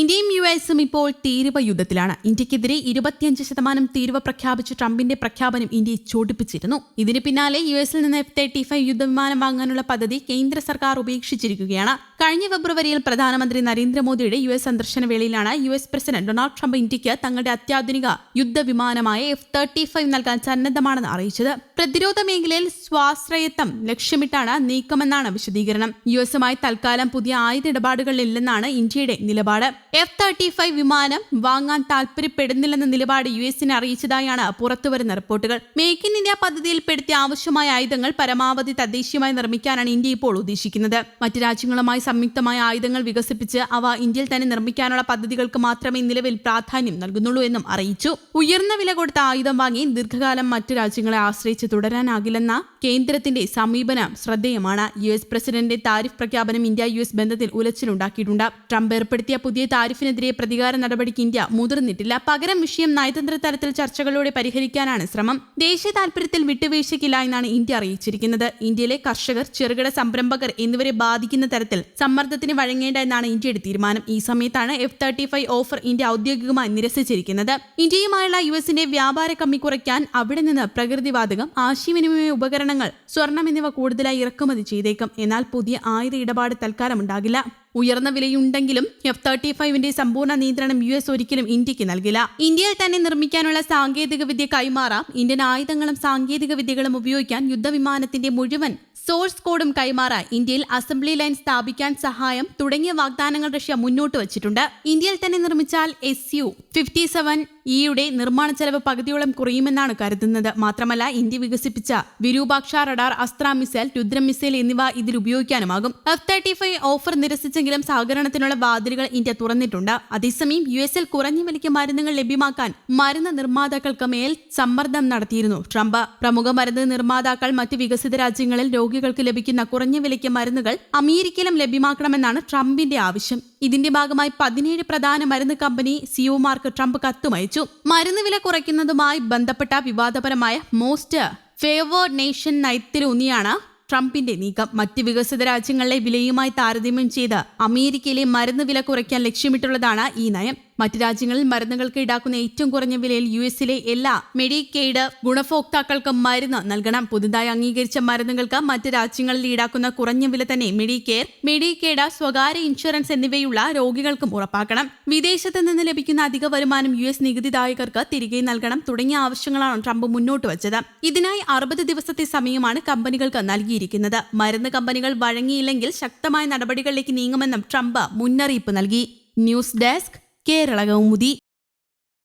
ഇന്ത്യയും യു എസും ഇപ്പോൾ തീരുവ യുദ്ധത്തിലാണ്. ഇന്ത്യക്കെതിരെ ഇരുപത്തിയഞ്ച് ശതമാനം തീരുവ പ്രഖ്യാപിച്ച ട്രംപിന്റെ പ്രഖ്യാപനം ഇന്ത്യയെ ചോടിപ്പിച്ചിരുന്നു. ഇതിന് പിന്നാലെ യു എസിൽ നിന്ന് എഫ് തേർട്ടി ഫൈവ് യുദ്ധവിമാനം വാങ്ങാനുള്ള പദ്ധതി കേന്ദ്ര സർക്കാർ ഉപേക്ഷിച്ചിരിക്കുകയാണ്. കഴിഞ്ഞ ഫെബ്രുവരിയിൽ പ്രധാനമന്ത്രി നരേന്ദ്രമോദിയുടെ യു എസ് സന്ദർശന വേളയിലാണ് U S president Donald Trump ഇന്ത്യയ്ക്ക് തങ്ങളുടെ അത്യാധുനിക യുദ്ധവിമാനമായ എഫ് തേർട്ടി ഫൈവ് നൽകാൻ സന്നദ്ധമാണെന്ന് അറിയിച്ചത്. പ്രതിരോധ മേഖലയിൽ സ്വാശ്രയത്വം ലക്ഷ്യമിട്ടാണ് നീക്കമെന്നാണ് വിശദീകരണം. യു എസുമായി തൽക്കാലം പുതിയ ആയുധ ഇടപാടുകളില്ലെന്നാണ് ഇന്ത്യയുടെ നിലപാട്. എഫ് തേർട്ടി ഫൈവ് വിമാനം വാങ്ങാൻ താൽപര്യപ്പെടുന്നില്ലെന്ന നിലപാട് യു എസിനെ അറിയിച്ചതായാണ് പുറത്തുവരുന്ന റിപ്പോർട്ടുകൾ. മേക്ക് ഇൻ ഇന്ത്യ പദ്ധതിയിൽപ്പെടുത്തിയ ആവശ്യമായ ആയുധങ്ങൾ പരമാവധി തദ്ദേശീയമായി നിർമ്മിക്കാനാണ് ഇന്ത്യ ഇപ്പോൾ ഉദ്ദേശിക്കുന്നത്. മറ്റ് രാജ്യങ്ങളുമായി സംയുക്തമായ ആയുധങ്ങൾ വികസിപ്പിച്ച് അവ ഇന്ത്യയിൽ തന്നെ നിർമ്മിക്കാനുള്ള പദ്ധതികൾക്ക് മാത്രമേ നിലവിൽ പ്രാധാന്യം നൽകുന്നുള്ളൂ എന്നും അറിയിച്ചു. ഉയർന്ന വില കൊടുത്ത ആയുധം വാങ്ങി ദീർഘകാലം മറ്റു രാജ്യങ്ങളെ ആശ്രയിച്ച് തുടരാനാകില്ലെന്ന കേന്ദ്രത്തിന്റെ സമീപനം ശ്രദ്ധേയമാണ്. യു എസ് പ്രസിഡന്റിന്റെ താരിഫ് പ്രഖ്യാപനം ഇന്ത്യ യു എസ് ബന്ധത്തിൽ ഉലച്ചിലുണ്ടാക്കിയിട്ടുണ്ട്. ട്രംപ് ഏർപ്പെടുത്തിയ പുതിയ താരിഫിനെതിരെ പ്രതികാര നടപടിക്ക് ഇന്ത്യ മുതിർന്നിട്ടില്ല. പകരം വിഷയം നയതന്ത്ര തലത്തിൽ ചർച്ചകളിലൂടെ പരിഹരിക്കാനാണ് ശ്രമം. ദേശീയ താൽപര്യത്തിൽ വിട്ടുവീഴ്ചയ്ക്കില്ല എന്നാണ് ഇന്ത്യ അറിയിച്ചിരിക്കുന്നത്. ഇന്ത്യയിലെ കർഷകർ ചെറുകിട സംരംഭകർ എന്നിവരെ ബാധിക്കുന്ന തരത്തിൽ സമ്മർദ്ദത്തിന് വഴങ്ങേണ്ട എന്നാണ് ഇന്ത്യയുടെ തീരുമാനം. ഈ സമയത്താണ് F thirty five offer India ഔദ്യോഗികമായി നിരസിച്ചിരിക്കുന്നത്. ഇന്ത്യയുമായുള്ള യു എസിന്റെ വ്യാപാര കമ്മി കുറയ്ക്കാൻ അവിടെ നിന്ന് പ്രകൃതിവാതകം ആശയവിനിമയ ഉപകരണങ്ങൾ സ്വർണം എന്നിവ കൂടുതലായി ഇറക്കുമതി ചെയ്തേക്കും. എന്നാൽ പുതിയ ആയുധ ഇടപാട് തൽക്കാലം ഉണ്ടാകില്ല. ഉയർന്ന വിലയുണ്ടെങ്കിലും എഫ് തേർട്ടി ഫൈവിന്റെ സമ്പൂർണ നിയന്ത്രണം യു എസ് ഒരിക്കലും ഇന്ത്യയ്ക്ക് നൽകില്ല. ഇന്ത്യയിൽ തന്നെ നിർമ്മിക്കാനുള്ള സാങ്കേതിക വിദ്യ കൈമാറാം. ഇന്ത്യൻ ആയുധങ്ങളും സാങ്കേതിക വിദ്യകളും ഉപയോഗിക്കാൻ യുദ്ധവിമാനത്തിന്റെ മുഴുവൻ സോഴ്സ് കോഡും കൈമാറാൻ ഇന്ത്യയിൽ അസംബ്ലി ലൈൻ സ്ഥാപിക്കാൻ സഹായം തുടങ്ങിയ വാഗ്ദാനങ്ങൾ റഷ്യ മുന്നോട്ട് വച്ചിട്ടുണ്ട്. ഇന്ത്യയിൽ തന്നെ നിർമ്മിച്ചാൽ എസ് യു ഫിഫ്റ്റി സെവൻ ഇയുടെ നിർമ്മാണ ചെലവ് പകുതിയോളം കുറയുമെന്നാണ് കരുതുന്നത്. മാത്രമല്ല ഇന്ത്യ വികസിപ്പിച്ച Virupaksha radar Astra missile Rudram missile എന്നിവ ഇതിൽ ഉപയോഗിക്കാനുമാകും. എഫ് തേർട്ടി ഫൈവ് ഓഫർ നിരസിച്ചെങ്കിലും സഹകരണത്തിനുള്ള വാതിലുകൾ ഇന്ത്യ തുറന്നിട്ടുണ്ട്. അതേസമയം യു എസിൽ കുറഞ്ഞ വിലയ്ക്ക് മരുന്നുകൾ ലഭ്യമാക്കാൻ മരുന്ന് നിർമ്മാതാക്കൾക്ക് മേൽ സമ്മർദ്ദം നടത്തിയിരുന്നു. ട്രംപ് പ്രമുഖ മരുന്ന് നിർമ്മാതാക്കൾ മറ്റ് വികസിത രാജ്യങ്ങളിൽ രോഗികൾക്ക് ലഭിക്കുന്ന കുറഞ്ഞ വിലയ്ക്ക് മരുന്നുകൾ അമേരിക്കയിലും ലഭ്യമാക്കണമെന്നാണ് ട്രംപിന്റെ ആവശ്യം. ഇതിന്റെ ഭാഗമായി പതിനേഴ് പ്രധാന മരുന്ന് കമ്പനി സിഒമാർക്ക് ട്രംപ് കത്തുമയച്ചു. മരുന്ന് വില കുറയ്ക്കുന്നതുമായി ബന്ധപ്പെട്ട വിവാദപരമായ മോസ്റ്റ് ഫേവേർഡ് നേഷൻ നയത്തിലൂന്നിയാണ് ട്രംപിന്റെ നീക്കം മറ്റ് വികസിത രാജ്യങ്ങളിലെ വിലയുമായി താരതമ്യം ചെയ്ത് അമേരിക്കയിലെ മരുന്ന് വില കുറയ്ക്കാൻ ലക്ഷ്യമിട്ടുള്ളതാണ് ഈ നയം. മറ്റ് രാജ്യങ്ങളിൽ മരുന്നുകൾക്ക് ഈടാക്കുന്ന ഏറ്റവും കുറഞ്ഞ വിലയിൽ യു എസിലെ എല്ലാ മെഡിക്കെയ്ഡ് ഗുണഭോക്താക്കൾക്കും മരുന്ന് നൽകണം. പുതുതായി അംഗീകരിച്ച മരുന്നുകൾക്ക് മറ്റ് രാജ്യങ്ങളിൽ ഈടാക്കുന്ന കുറഞ്ഞ വില തന്നെ മെഡിക്കെയർ മെഡിക്കെയ്ഡ് സ്വകാര്യ ഇൻഷുറൻസ് എന്നിവയുള്ള രോഗികൾക്കും ഉറപ്പാക്കണം. വിദേശത്ത് നിന്ന് ലഭിക്കുന്ന അധിക വരുമാനം യു എസ് നികുതിദായകർക്ക് തിരികെ നൽകണം തുടങ്ങിയ ആവശ്യങ്ങളാണ് ട്രംപ് മുന്നോട്ട് വച്ചത്. ഇതിനായി അറുപത് ദിവസത്തെ സമയമാണ് കമ്പനികൾക്ക് നൽകിയിരിക്കുന്നത്. മരുന്ന് കമ്പനികൾ വഴങ്ങിയില്ലെങ്കിൽ ശക്തമായ നടപടികളിലേക്ക് നീങ്ങുമെന്നും ട്രംപ് മുന്നറിയിപ്പ് നൽകി. News desk Kerala Kaumudi